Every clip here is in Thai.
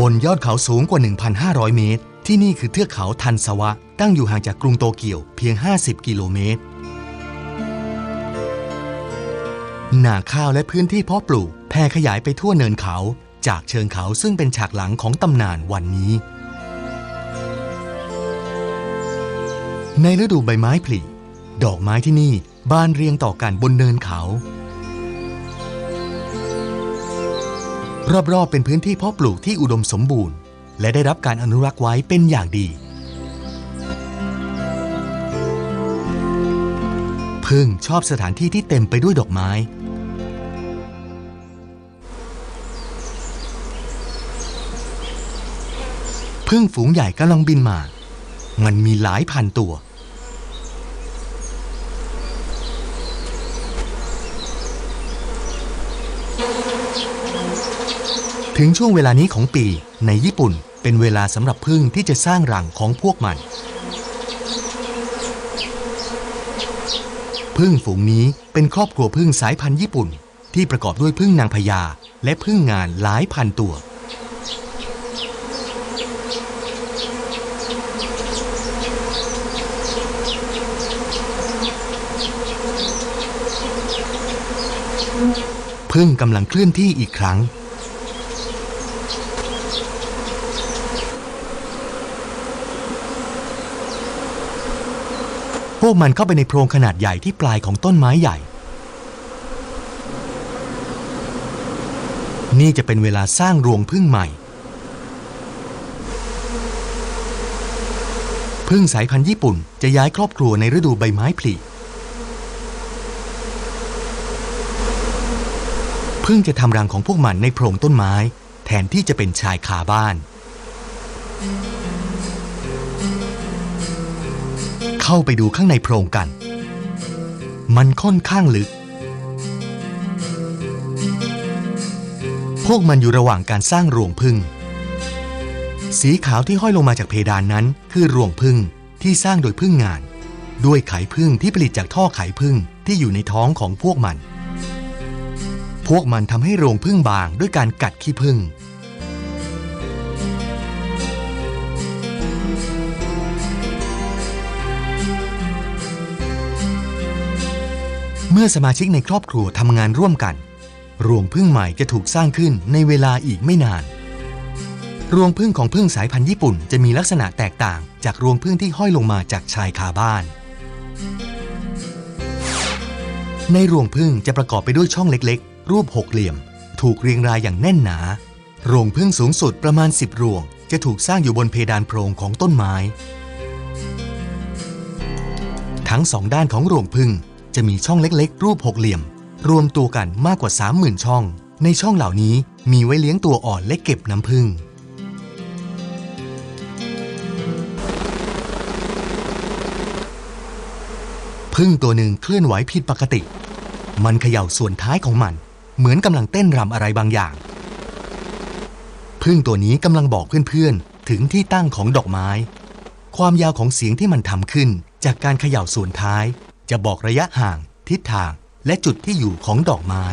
บนยอดเขาสูงกว่า 1,500 เมตร ที่นี่คือเทือกเขาทันสวะ ตั้งอยู่ห่างจากกรุงโตเกียวเพียง 50 กิโลเมตร นาข้าวและพื้นที่เพาะปลูกแผ่ขยายไปทั่วเนินเขา จากเชิงเขาซึ่งเป็นฉากหลังของตำนานวันนี้ ในฤดูใบไม้ผลิดอกไม้ที่นี่บานเรียงต่อกันบนเนินเขา รอบๆ เป็นพื้นที่เพาะปลูกที่อุดมสมบูรณ์ และได้รับการอนุรักษ์ไว้เป็นอย่างดี พึ่งชอบสถานที่ที่เต็มไปด้วยดอกไม้ พึ่งฝูงใหญ่กำลังบินมา มันมีหลายพันตัว ถึงช่วงเวลานี้ของปีในญี่ปุ่นเป็นเวลาสำหรับพึ่งที่จะสร้างรังของพวกมันพึ่งฝูงนี้เป็นครอบครัวพึ่งสายพันธุ์ญี่ปุ่น ที่ประกอบด้วยพึ่งนางพญาและพึ่งงานหลายพันตัว พึ่งกำลังเคลื่อนที่อีกครั้ง พวกมันเข้าไปในโพรงขนาดใหญ่ที่ปลายของต้นไม้ใหญ่ นี่จะเป็นเวลาสร้างรวงพึ่งใหม่ พึ่งสายพันธุ์ญี่ปุ่นจะย้ายครอบครัวในฤดูใบไม้ผลิ พึ่งจะทำรังของพวกมันในโพรงต้นไม้ แทนที่จะเป็นชายคาบ้าน เข้าไปดูข้างในโพรงกัน มันค่อนข้างลึก พวกมันอยู่ระหว่างการสร้างรวงพึ่ง สีขาวที่ห้อยลงมาจากเพดานนั้น คือรวงพึ่งที่สร้างโดยพึ่งงาน ด้วยไข่พึ่งที่ผลิตจากท่อไข่พึ่งที่อยู่ในท้องของพวกมัน พวกมันทำให้โรงพึ่งบางด้วยการกัดขี้พึ่ง เมื่อสมาชิกในครอบครัวทำงานร่วมกัน รวงพึ่งใหม่จะถูกสร้างขึ้นในเวลาอีกไม่นาน รวงพึ่งของพึ่งสายพันธุ์ญี่ปุ่นจะมีลักษณะแตกต่างจากรวงพึ่งที่ห้อยลงมาจากชายคาบ้าน ในรวงพึ่งจะประกอบไปด้วยช่องเล็กๆ รูปหกเหลี่ยม ถูกเรียงรายอย่างแน่นหนา โรงพึ่งสูงสุดประมาณ 10 รวง จะถูกสร้างอยู่บนเพดานโพรงของต้นไม้ ทั้งสองด้านของโรงพึ่งจะมีช่องเล็กๆ รูปหกเหลี่ยม รวมตัวกันมากกว่า 30,000 ช่อง ในช่องเหล่านี้มีไว้เลี้ยงตัวอ่อนและเก็บน้ำพึ่งพึ่งตัวหนึ่งเคลื่อนไหวผิดปกติ มันเขย่าส่วนท้ายของมัน เหมือนกำลังเต้นรำอะไรบางอย่างพึ่งตัวนี้กำลังบอกเพื่อนๆ ถึงที่ตั้งของดอกไม้ ความยาวของเสียงที่มันทำขึ้นจากการเขย่าส่วนท้าย จะบอกระยะห่าง ทิศทาง และจุดที่อยู่ของดอกไม้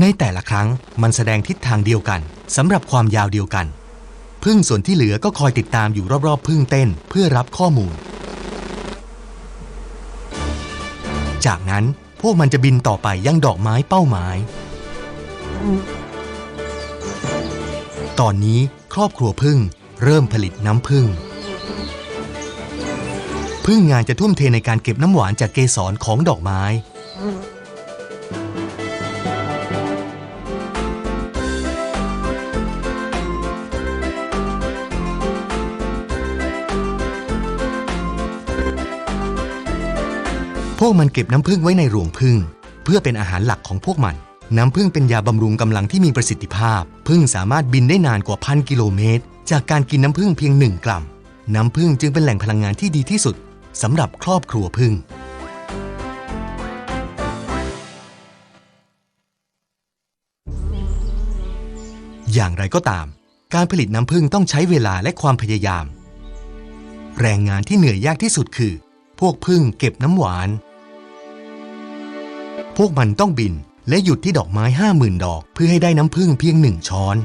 ในแต่ละครั้งมันแสดงทิศทางเดียวกันสำหรับความยาวเดียวกัน พึ่งส่วนที่เหลือก็คอยติดตามอยู่รอบๆพึ่งเต้นเพื่อรับข้อมูล จากนั้นพวกมันจะบินต่อไปยังดอกไม้เป้าหมาย ตอนนี้ครอบครัวพึ่งเริ่มผลิตน้ำพึ่ง พึ่งงานจะทุ่มเทในการเก็บน้ำหวานจากเกสรของดอกไม้ พวกมันเก็บน้ำผึ้งไว้ในรวงผึ้งเพื่อเป็นอาหารหลักของพวกมัน น้ำผึ้งเป็นยาบำรุงกำลังที่มีประสิทธิภาพผึ้งสามารถบินได้นานกว่าพันกิโลเมตร จากการกินน้ำผึ้งเพียงหนึ่งกรัม น้ำผึ้งจึงเป็นแหล่งพลังงานที่ดีที่สุดสำหรับครอบครัวผึ้งอย่างไรก็ตาม การผลิตน้ำผึ้งต้องใช้เวลาและความพยายาม แรงงานที่เหนื่อยยากที่สุดคือ พวกผึ้งเก็บน้ำหวาน พวกมันต้องบิน และหยุดที่ดอกไม้ห้าหมื่นดอก เพื่อให้ได้น้ำผึ้งเพียงหนึ่งช้อน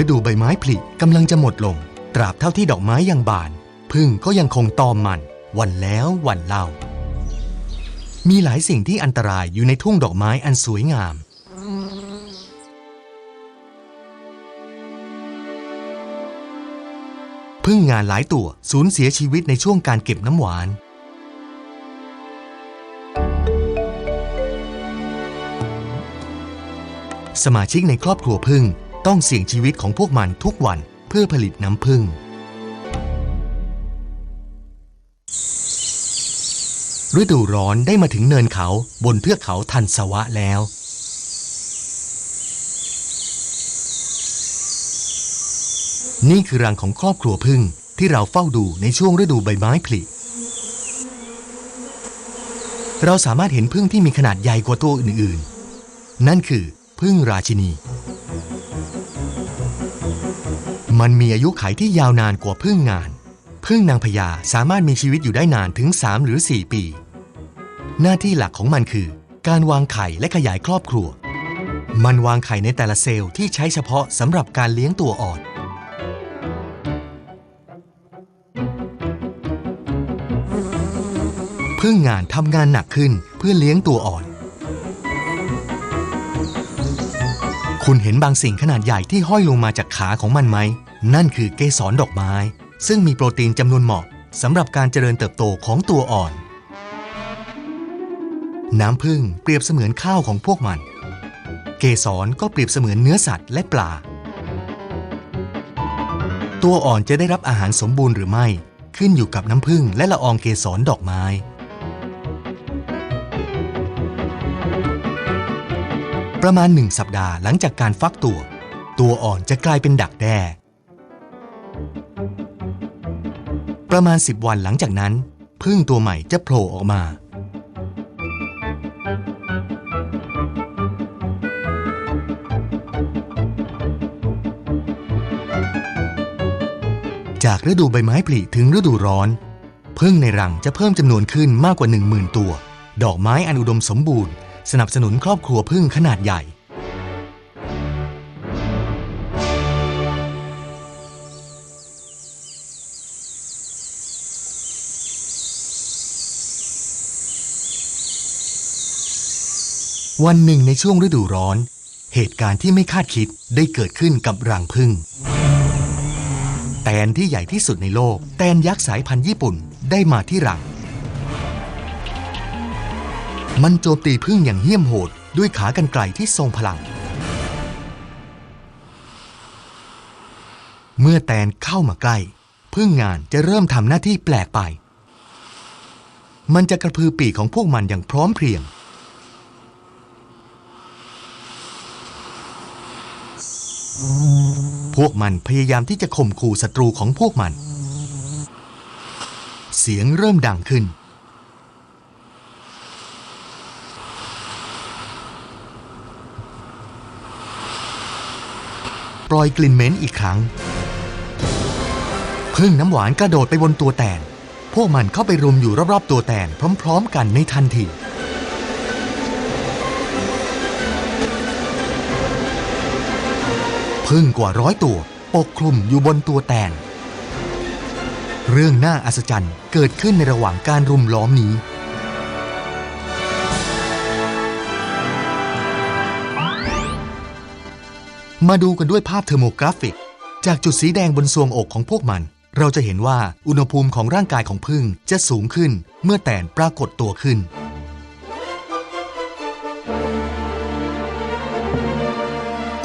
ฤดูใบไม้ผลิกำลังจะหมดลง ตราบเท่าที่ดอกไม้ยังบานพึ่งก็ยังคงตอมมัน วันแล้ววันเล่า มีหลายสิ่งที่อันตรายอยู่ในทุ่งดอกไม้อันสวยงาม พึ่งงานหลายตัวสูญเสียชีวิตในช่วงการเก็บน้ำหวาน สมาชิกในครอบครัวพึ่งต้องเสี่ยงชีวิตของพวกมันทุกวันเพื่อผลิตน้ำพึ่ง ฤดูร้อนได้มาถึงเนินเขาบนเทือกเขาทันสวะแล้ว นี่คือรังของครอบครัวพึ่งที่เราเฝ้าดูในช่วงฤดูใบไม้ผลิเราสามารถเห็นพึ่งที่มีขนาดใหญ่กว่าตัวอื่นๆ นั่นคือ พึ่งราชินี มันมีอายุไขที่ยาวนานกว่าพึ่งงาน พึ่งนางพญาสามารถมีชีวิตอยู่ได้นานถึง 3 หรือ 4 ปี หน้าที่หลักของมันคือ การวางไข่และขยายครอบครัว มันวางไข่ในแต่ละเซลล์ที่ใช้เฉพาะสำหรับการเลี้ยงตัวอ่อนพึ่งงานทำงานหนักขึ้นเพื่อเลี้ยงตัวอ่อน คุณเห็นบางสิ่งขนาดใหญ่ที่ห้อยลงมาจากขาของมันไหม นั่นคือเกสรดอกไม้ ซึ่งมีโปรตีนจำนวนเหมาะสำหรับการเจริญเติบโตของตัวอ่อน น้ำผึ้งเปรียบเสมือนข้าวของพวกมัน เกสรก็เปรียบเสมือนเนื้อสัตว์และปลา ตัวอ่อนจะได้รับอาหารสมบูรณ์หรือไม่ ขึ้นอยู่กับน้ำผึ้งและละอองเกสรดอกไม้ ประมาณหนึ่งสัปดาห์หลังจากการฟักตัว ตัวอ่อนจะกลายเป็นดักแด้ ประมาณ 10 วันหลังจากนั้นพึ่งตัวใหม่จะโผล่ออกมา จากฤดูใบไม้ผลิถึงฤดูร้อนพึ่งในรังจะเพิ่มจำนวนขึ้นมากกว่า 10,000 ตัว ดอกไม้อันอุดมสมบูรณ์ สนับสนุนครอบครัวพึ่งขนาดใหญ่ วันหนึ่งในช่วงฤดูร้อน เหตุการณ์ที่ไม่คาดคิดได้เกิดขึ้นกับรังผึ้งแตนที่ใหญ่ที่สุดในโลก แตนยักษ์สายพันธุ์ญี่ปุ่นได้มาที่รัง มันโจมตีพึ่งอย่างเหี้ยมโหด ด้วยขากรรไกรที่ทรงพลัง เมื่อแตนเข้ามาใกล้ พึ่งงานจะเริ่มทำหน้าที่แปลกไป มันจะกระพือปีกของพวกมันอย่างพร้อมเพรียง พวกมันพยายามที่จะข่มขู่ศัตรูของพวกมัน เสียงเริ่มดังขึ้น ปล่อยกลิ่นเหม็นอีกครั้งพึ่งน้ำหวานกระโดดไปบนตัวแตน พวกมันเข้าไปรุมอยู่รอบๆตัวแตนพร้อมๆกันในทันทีพึ่งกว่าร้อยตัวปกคลุมอยู่บนตัวแตน เรื่องน่าอัศจรรย์เกิดขึ้นในระหว่างการรุมล้อมนี้ มาดูกันด้วยภาพเทอร์โมกราฟิก จากจุดสีแดงบนทรวงอกของพวกมัน เราจะเห็นว่าอุณหภูมิของร่างกายของพึ่งจะสูงขึ้นเมื่อแตนปรากฏตัวขึ้น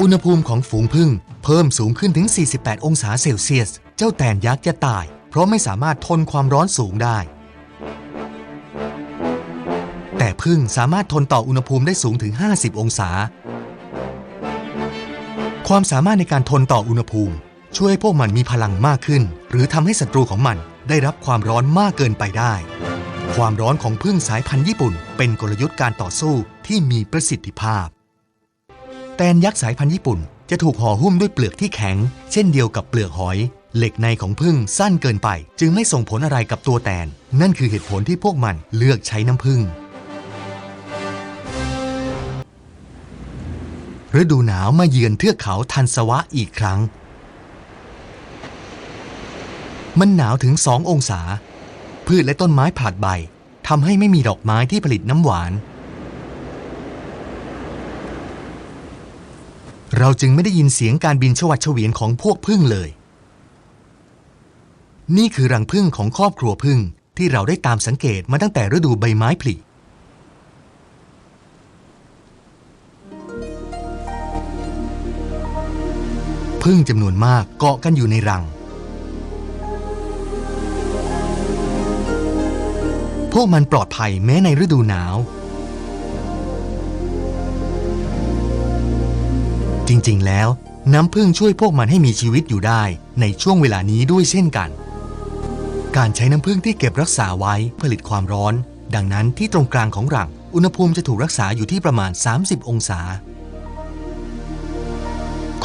อุณหภูมิของฝูงพึ่งเพิ่มสูงขึ้นถึง 48 องศาเซลเซียส เจ้าแตนยักษ์จะตาย เพราะไม่สามารถทนความร้อนสูงได้ แต่พึ่งสามารถทนต่ออุณหภูมิได้สูงถึง 50 องศา ความสามารถในการทนต่ออุณหภูมิ ช่วยให้พวกมันมีพลังมากขึ้น หรือทำให้ศัตรูของมันได้รับความร้อนมากเกินไปได้ ความร้อนของพึ่งสายพันธุ์ญี่ปุ่น เป็นกลยุทธ์การต่อสู้ที่มีประสิทธิภาพ แตนยักษ์สายพันธุ์ญี่ปุ่น จะถูกห่อหุ้มด้วยเปลือกที่แข็ง เช่นเดียวกับเปลือกหอย เหล็กในของผึ้งสั้นเกินไป จึงไม่ส่งผลอะไรกับตัวแตน นั่นคือเหตุผลที่พวกมันเลือกใช้น้ำผึ้ง ฤดูหนาวมาเยือนเทือกเขาทันสวะอีกครั้ง มันหนาวถึง2องศา พืชและต้นไม้ผลัดใบทำให้ไม่มีดอกไม้ที่ผลิตน้ำหวาน เราจึงไม่ได้ยินเสียงการบินชวัดเฉวียนของพวกพึ่งเลย นี่คือรังพึ่งของครอบครัวพึ่งที่เราได้ตามสังเกตมาตั้งแต่ฤดูใบไม้ผลิ พึ่งจำนวนมากเกาะกันอยู่ในรัง พวกมันปลอดภัยแม้ในฤดูหนาว จริงๆ แล้วน้ำพึ่งช่วยพวกมันให้มีชีวิตอยู่ได้ในช่วงเวลานี้ด้วยเช่นกัน การใช้น้ำพึ่งที่เก็บรักษาไว้ผลิตความร้อน ดังนั้นที่ตรงกลางของรัง อุณหภูมิจะถูกรักษาอยู่ที่ประมาณ 30 องศา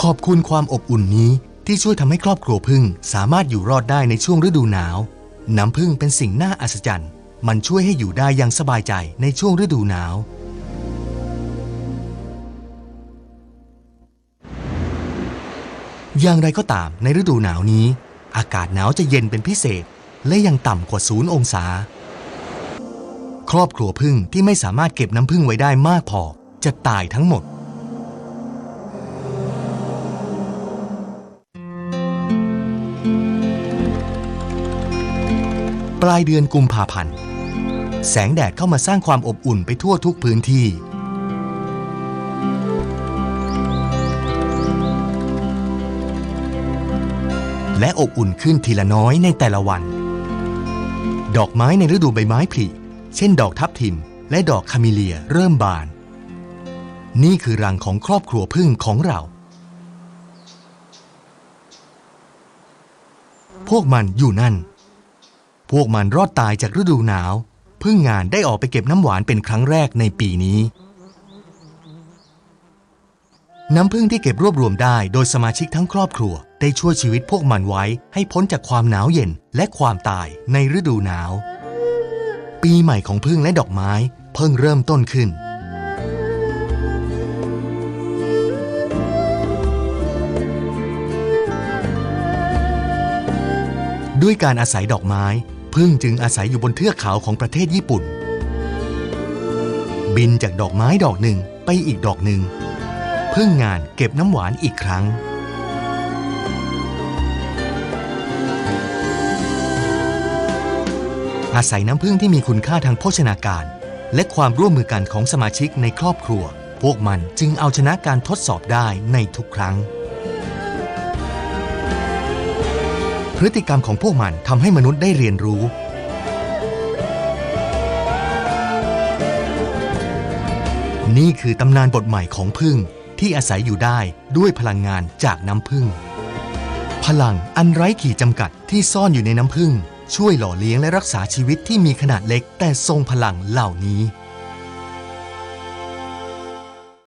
ขอบคุณความอบอุ่นนี้ที่ช่วยทำให้ครอบครัวพึ่งสามารถอยู่รอดได้ในช่วงฤดูหนาว น้ำพึ่งเป็นสิ่งน่าอัศจรรย์ มันช่วยให้อยู่ได้อย่างสบายใจในช่วงฤดูหนาว อย่างไรก็ตามในฤดูหนาวนี้ อากาศหนาวจะเย็นเป็นพิเศษ และยังต่ำกว่าศูนย์องศา ครอบครัวพึ่งที่ไม่สามารถเก็บน้ำพึ่งไว้ได้มากพอจะตายทั้งหมด ปลายเดือนกุมภาพันธ์ แสงแดดเข้ามาสร้างความอบอุ่นไปทั่วทุกพื้นที่ และอบอุ่นขึ้นทีละน้อยในแต่ละวัน ดอกไม้ในฤดูใบไม้ผลิเช่นดอกทับทิม และดอกคาเมิเลียเริ่มบาน นี่คือรังของครอบครัวพึ่งของเรา พวกมันอยู่นั่น พวกมันรอดตายจากฤดูหนาวพึ่งงานได้ออกไปเก็บน้ำหวานเป็นครั้งแรกในปีนี้ น้ำพึ่งที่เก็บรวบรวมได้โดยสมาชิกทั้งครอบครัว ได้ช่วยชีวิตพวกมันไว้ให้พ้นจากความหนาวเย็นและความตายในฤดูหนาว ปีใหม่ของพึ่งและดอกไม้เพิ่งเริ่มต้นขึ้นด้วยการอาศัยดอกไม้ พึ่งจึงอาศัยอยู่บนเทือกเขาของประเทศญี่ปุ่น บินจากดอกไม้ดอกหนึ่งไปอีกดอกหนึ่ง พึ่งงานเก็บน้ำหวานอีกครั้ง อาศัยน้ำพึ่งที่มีคุณค่าทางโภชนาการ และความร่วมมือกันของสมาชิกในครอบครัว พวกมันจึงเอาชนะการทดสอบได้ในทุกครั้ง พฤติกรรมของพวกมันทำให้มนุษย์ได้เรียนรู้ นี่คือตำนานบทใหม่ของพึ่งที่อาศัยอยู่ได้ด้วยพลังงานจากน้ำพึ่ง พลังอันไร้ขีดจำกัดที่ซ่อนอยู่ในน้ำพึ่ง ช่วยหล่อเลี้ยงและรักษาชีวิตที่มีขนาดเล็กแต่ทรงพลังเหล่านี้